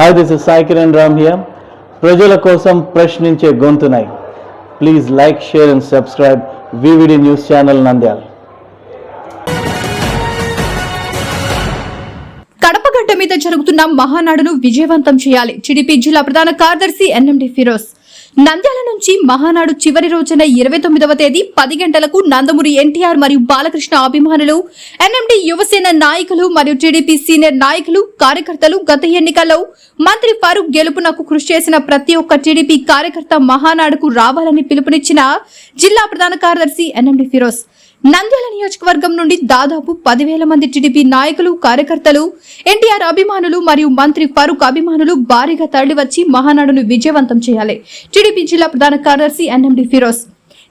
Hi this is Sai Kiran Ram here ప్రజల కోసం ప్రశ్నించే గొంతునై. Please like share and subscribe VVD news channel Nandyala కడపగడ్డ మీద జరుగుతున్న మహానాడును విజయవంతం చేయాలి. టీడీపీ జిల్లా ప్రధాన కార్యదర్శి ఎన్ఎండి ఫిరోజ్. నంద్యాల నుంచి మహానాడు చివరి రోజున ఇరవై తొమ్మిదవ తేదీ పది గంటలకు నందమూరి ఎన్టీఆర్ మరియు బాలకృష్ణ అభిమానులు ఎన్ఎండి యువసేన నాయకులు మరియు టీడీపీ సీనియర్ నాయకులు కార్యకర్తలు గత ఎన్నికల్లో మంత్రి ఫరూక్ గెలుపునకు కృషి చేసిన ప్రతి ఒక్క టీడీపీ కార్యకర్త మహానాడుకు రావాలని పిలుపునిచ్చిన జిల్లా ప్రధాన కార్యదర్శి ఎన్ఎండి ఫిరోజ్. నంద్యాల నియోజకవర్గం నుండి దాదాపు పదివేల మంది టీడీపీ నాయకులు కార్యకర్తలు ఎన్టీఆర్ అభిమానులు మరియు మంత్రి ఫరూక్ అభిమానులు భారీగా తరలివచ్చి మహానాడును విజయవంతం చేయాలి. టీడీపీ జిల్లా ప్రధాన కార్యదర్శి ఎన్ఎండి ఫిరోజ్.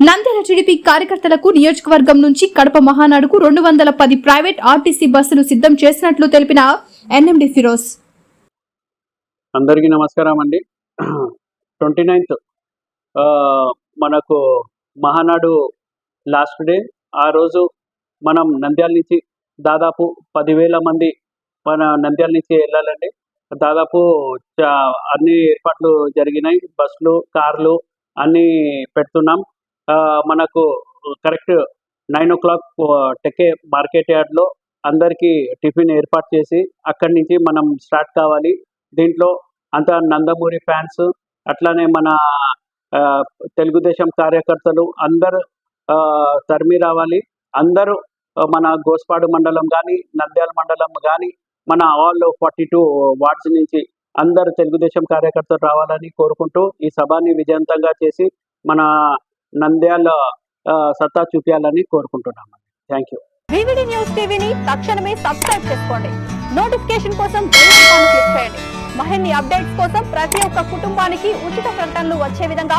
నంద్యాల టీడీపీ కార్యకర్తలకు నియోజకవర్గం నుంచి కడప మహానాడుకు రెండు వందల పది ప్రైవేట్ ఆర్టీసీ బస్సులు సిద్ధం చేసినట్లు తెలిపిన ఎన్ఎండి ఫిరోజ్. అందరికీ నమస్కారం అండి. ట్వంటీ నైన్త్ మనకు మహానాడు లాస్ట్ డే ఆ రోజు మనం నంద్యాల నుంచి దాదాపు పదివేల మంది మన నంద్యాల నుంచి వెళ్ళాలండి. దాదాపు అన్ని ఏర్పాట్లు జరిగినాయి. బస్సులు కార్లు అన్నీ పెడుతున్నాం. ఆ, మనకు కరెక్ట్ నైన్ ఓ క్లాక్ టెకే మార్కెట్ యార్డ్లో అందరికీ టిఫిన్ ఏర్పాటు చేసి అక్కడి నుంచి మనం స్టార్ట్ కావాలి. దీంట్లో అంత నందమూరి ఫ్యాన్స్ అట్లానే మన ఆ, తెలుగుదేశం కార్యకర్తలు అందరూ తరిమి రావాలి. అందరూ మన గోస్పాడు మండలం కానీ నంద్యాల మండలం కానీ మన ఆల్ ఫార్టీ టూ వార్డ్స్ నుంచి అందరు తెలుగుదేశం కార్యకర్తలు రావాలని కోరుకుంటూ ఈ సభని విజయవంతంగా చేసి మన నంద్యాల సత్తా చూపించాలని కోరుకుంటున్నామండి. థ్యాంక్ యూ వివిడి న్యూస్ టీవీని తక్షణమే సబ్స్క్రైబ్ చేసుకోండి. నోటిఫికేషన్ కోసం క్లిక్ చేయండి. మరిన్ని అప్డేట్స్ కోసం ప్రతి ఒక్క కుటుంబానికి ఉచిత ప్రకటనలు వచ్చే విధంగా